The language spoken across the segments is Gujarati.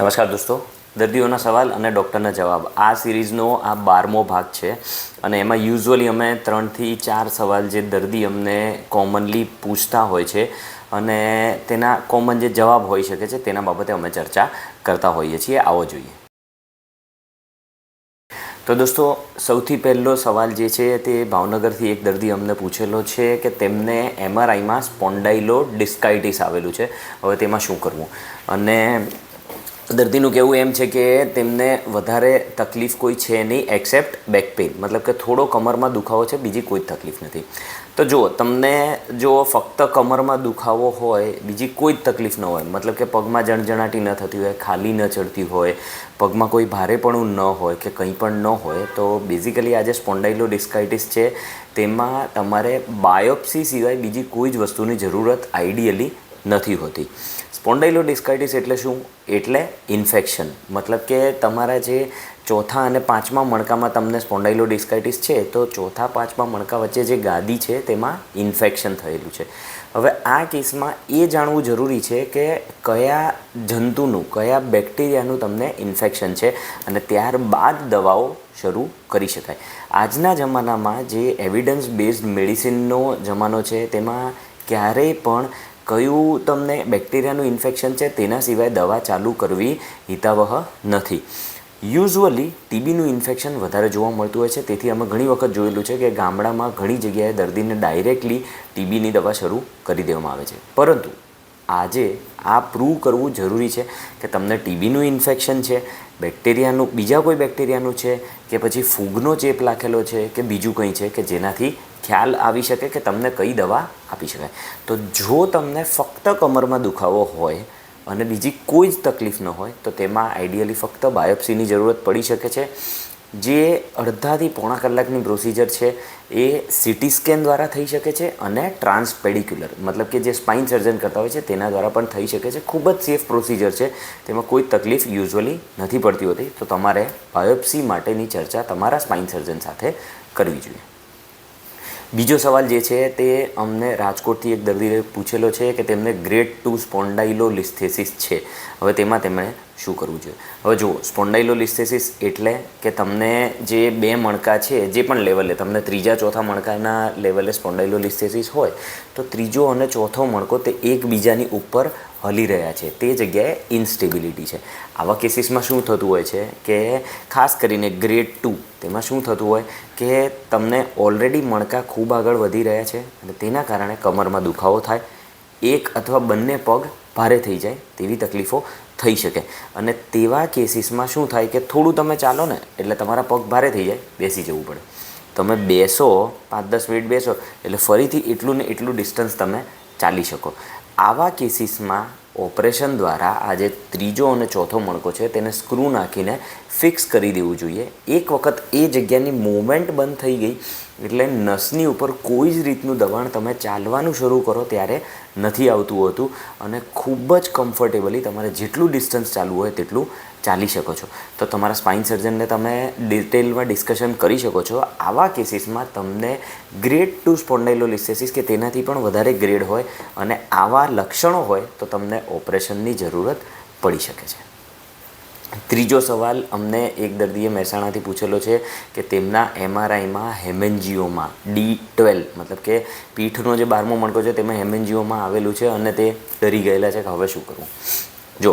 નમસ્કાર દોસ્તો. દર્દીઓના સવાલ અને ડૉક્ટરના જવાબ. આ સિરીઝનો આ બારમો ભાગ છે અને એમાં યુઝ્યુઅલી અમે ત્રણથી ચાર સવાલ જે દર્દી અમને કોમનલી પૂછતા હોય છે અને તેના કોમન જે જવાબ હોઈ શકે છે તેના બાબતે અમે ચર્ચા કરતા હોઈએ છીએ. આવો જોઈએ. તો દોસ્તો, સૌથી પહેલો સવાલ જે છે તે ભાવનગરથી એક દર્દી અમને પૂછેલો છે કે તેમને એમઆરઆઈમાં સ્પોન્ડાઇલો ડિસ્કાઇટિસ આવેલું છે. હવે તેમાં શું કરવું? અને દર્દીનું કહેવું એમ છે કે તેમને વધારે તકલીફ કોઈ છે નહીં એક્સેપ્ટ બેક પેઇન મતલબ કે થોડો કમરમાં દુખાવો છે, બીજી કોઈ તકલીફ નથી. તો જુઓ, તમને જો ફક્ત કમરમાં દુખાવો હોય, બીજી કોઈ જ તકલીફ ન હોય, મતલબ કે પગમાં જણજણાટી ન થતી હોય, ખાલી ન ચડતી હોય, પગમાં કોઈ ભારેપણું ન હોય કે કંઈ પણ ન હોય, તો બેઝિકલી આજે સ્પોન્ડાઇલો ડિસ્કાઇટિસ છે, તેમાં તમારે બાયોપ્સી સિવાય બીજી કોઈ જ વસ્તુની જરૂરત આઈડિયલી નથી હોતી. સ્પોન્ડાઇલો ડિસ્કાઇટિસ એટલે શું? એટલે ઇન્ફેક્શન મતલબ કે તમારા જે ચોથા અને પાંચમા મણકામાં તમને સ્પોન્ડાઇલો ડિસ્કાઇટિસ છે, તો ચોથા, પાંચમા મણકા વચ્ચે જે ગાદી છે, તેમાં ઇન્ફેક્શન થયેલું છે. હવે આ કેસમાં એ જાણવું જરૂરી છે કે કયા જંતુનું, કયા બેક્ટેરિયાનું તમને ઇન્ફેક્શન છે અને ત્યારબાદ દવાઓ શરૂ કરી શકાય. આજના જમાનામાં જે એવિડન્સ બેઝડ મેડિસિનનો જમાનો છે, તેમાં ક્યારેય પણ કયું તમને બેક્ટેરિયાનું ઇન્ફેક્શન છે તેના સિવાય દવા ચાલુ કરવી હિતાવહ નથી. યુઝ્યુઅલી ટીબીનું ઇન્ફેક્શન વધારે જોવા મળતું હોય છે. તેથી અમે ઘણી વખત જોયેલું છે કે ગામડામાં ઘણી જગ્યાએ દર્દીને ડાયરેક્ટલી ટીબીની દવા શરૂ કરી દેવામાં આવે છે. પરંતુ આજે આ પ્રૂવ કરવું જરૂરી છે કે તમને ટીબીનું ઇન્ફેક્શન છે, બેક્ટેરિયાનું, બીજા કોઈ બેક્ટેરિયાનું છે, કે પછી ફૂગનો ચેપ લાખેલો છે, કે બીજું કંઈ છે કે જેનાથી ખ્યાલ આવી શકે કે તમને કઈ દવા આપી શકાય. તો જો તમને ફક્ત કમરમાં દુખાવો હોય અને બીજી કોઈ જ તકલીફ ન હોય, તો તેમાં આઈડિયલી ફક્ત બાયોપ્સીની જરૂરત પડી શકે છે. જે અડધાથી પોણા કલાકની પ્રોસિજર છે, એ સિટી સ્કેન દ્વારા થઈ શકે છે અને ટ્રાન્સપેડિક્યુલર મતલબ કે જે સ્પાઇન સર્જન કરતા હોય છે, તેના દ્વારા પણ થઈ શકે છે. ખૂબ જ સેફ પ્રોસિજર છે. તેમાં કોઈ તકલીફ યુઝ્યુઅલી નથી પડતી હોતી. તો તમારે બાયોપ્સી માટેની ચર્ચા તમારા સ્પાઇન સર્જન સાથે કરવી જોઈએ. બીજો સવાલ જે છે તે અમને રાજકોટથી એક દર્દીએ પૂછેલો છે કે તેમને ગ્રેડ ટુ સ્પોન્ડાઇલો લિસ્થેસિસ છે. હવે તેમાં તેમણે શું કરવું જોઈએ હવે જુઓ સ્પોન્ડાઇલો લિસ્થેસિસ એટલે કે તમને જે બે મણકા છે, જે પણ લેવલે, તમને ત્રીજા, ચોથા મણકાના લેવલે સ્પોન્ડાઇલો લિસ્થેસિસ હોય, તો ત્રીજો અને ચોથો મણકો તે એકબીજાની ઉપર હલી રહ્યા છે. તે જગ્યાએ ઇન્સ્ટેબિલિટી છે. આવા કેસીસમાં શું થતું હોય છે કે ખાસ કરીને ગ્રેડ ટુ તેમાં શું થતું હોય કે તમને ઓલરેડી મણકા ખૂબ આગળ વધી રહ્યા છે અને તેના કારણે કમરમાં દુખાવો થાય. એક અથવા બંને પગ ભારે થઈ જાય તેવી તકલીફો થઈ શકે. અને તેવા કેસીસમાં શું થાય કે થોડું તમે ચાલો ને એટલે તમારા પગ ભારે થઈ જાય, બેસી જવું પડે. તમે બેસો, પાંચ દસ મિનિટ બેસો એટલે ફરીથી એટલું ને એટલું ડિસ્ટન્સ તમે ચાલી શકો. આવા કેસીસમાં ઓપરેશન દ્વારા આ જે ત્રીજો અને ચોથો મણકો છે, તેને સ્ક્રૂ નાખીને ફિક્સ કરી દેવું જોઈએ. એક વખત એ જગ્યાની મૂવમેન્ટ બંધ થઈ ગઈ, એટલે નસની ઉપર કોઈ જ રીતનું દબાણ તમે ચાલવાનું શરૂ કરો ત્યારે નથી આવતું હોતું. અને ખૂબ જ કમ્ફર્ટેબલી તમારે જેટલું ડિસ્ટન્સ ચાલવું હોય તેટલું ચાલી શકો છો. તો તમારા સ્પાઇન સર્જનને તમે ડિટેલમાં ડિસ્કશન કરી શકો છો. આવા કેસીસમાં તમને ગ્રેડ ટુ સ્પોન્ડાઇલોલિસ્થેસિસ કે તેનાથી પણ વધારે ગ્રેડ હોય અને આવા લક્ષણો હોય તો તમને ઓપરેશનની જરૂરત પડી શકે છે. ત્રીજો સવાલ અમને એક દર્દીએ મહેસાણાથી પૂછેલો છે કે તેમના એમઆરઆઈમાં હેમેન્જીઓમાં, ડી ટ્વેલ્વ, મતલબ કે પીઠનો જે બારમો મણકો છે તેમાં હેમેન્જીઓમાં આવેલું છે અને તે ડરી ગયેલા છે કે હવે શું કરવું? જો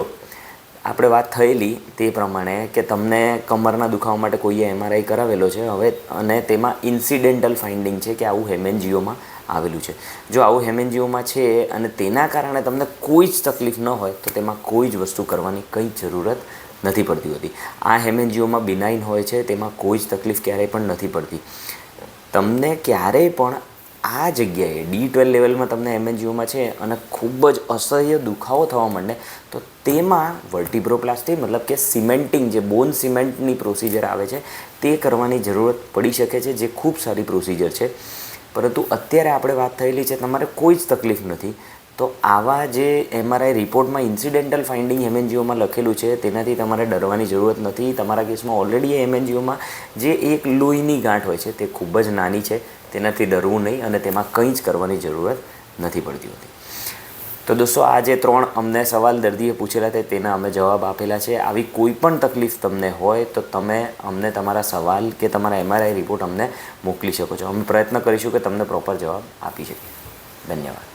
આપણે વાત થયેલી તે પ્રમાણે કે તમને કમરના દુખાવા માટે કોઈએ એમઆરઆઈ કરાવેલો છે હવે, અને તેમાં ઇન્સિડેન્ટલ ફાઇન્ડિંગ છે કે આવું હેમેન્જીઓમાં આવેલું છે. જો આવું હેમેન્જીઓમાં છે અને તેના કારણે તમને કોઈ જ તકલીફ ન હોય, તો તેમાં કોઈ જ વસ્તુ કરવાની કંઈ જરૂરત નથી પડતી હોતી. આ હેમેન્જીઓમાં બિનાઇન હોય છે, તેમાં કોઈ જ તકલીફ ક્યારેય પણ નથી પડતી. તમને ક્યારેય પણ આ જગ્યાએ ડી ટ્વેલ્વ લેવલમાં તમને એમએનજીઓમાં છે અને ખૂબ જ અસહ્ય દુખાવો થવા માંડે, તો તેમાં વર્ટિબ્રોપ્લાસ્ટી મતલબ કે સિમેન્ટિંગ જે બોન સિમેન્ટની પ્રોસિજર આવે છે, તે કરવાની જરૂરત પડી શકે છે, જે ખૂબ સારી પ્રોસિજર છે. પરંતુ અત્યારે આપણે વાત થયેલી છે, તમારે કોઈ જ તકલીફ નથી. તો આવા જે એમઆરઆઈ રિપોર્ટમાં ઇન્સિડેન્ટલ ફાઇન્ડિંગ એમએનજીઓમાં લખેલું છે, તેનાથી તમારે ડરવાની જરૂરત નથી. તમારા કેસમાં ઓલરેડી એમએનજીઓમાં જે એક લોહીની ગાંઠ હોય છે, તે ખૂબ જ નાની છે. તેનાથી ડરવું નહીં અને તેમાં કંઈ જ કરવાની જરૂરત નથી પડતી હોતી. તો દોસ્તો, આ જે ત્રણ અમને સવાલ દર્દીએ પૂછેલા તે તેના અમે જવાબ આપેલા છે. આવી કોઈ પણ તકલીફ તમને હોય તો તમે અમને તમારા સવાલ કે તમારા એમઆરઆઈ રિપોર્ટ અમને મોકલી શકો છો. અમે પ્રયત્ન કરીશું કે તમને પ્રોપર જવાબ આપી શકીએ. ધન્યવાદ.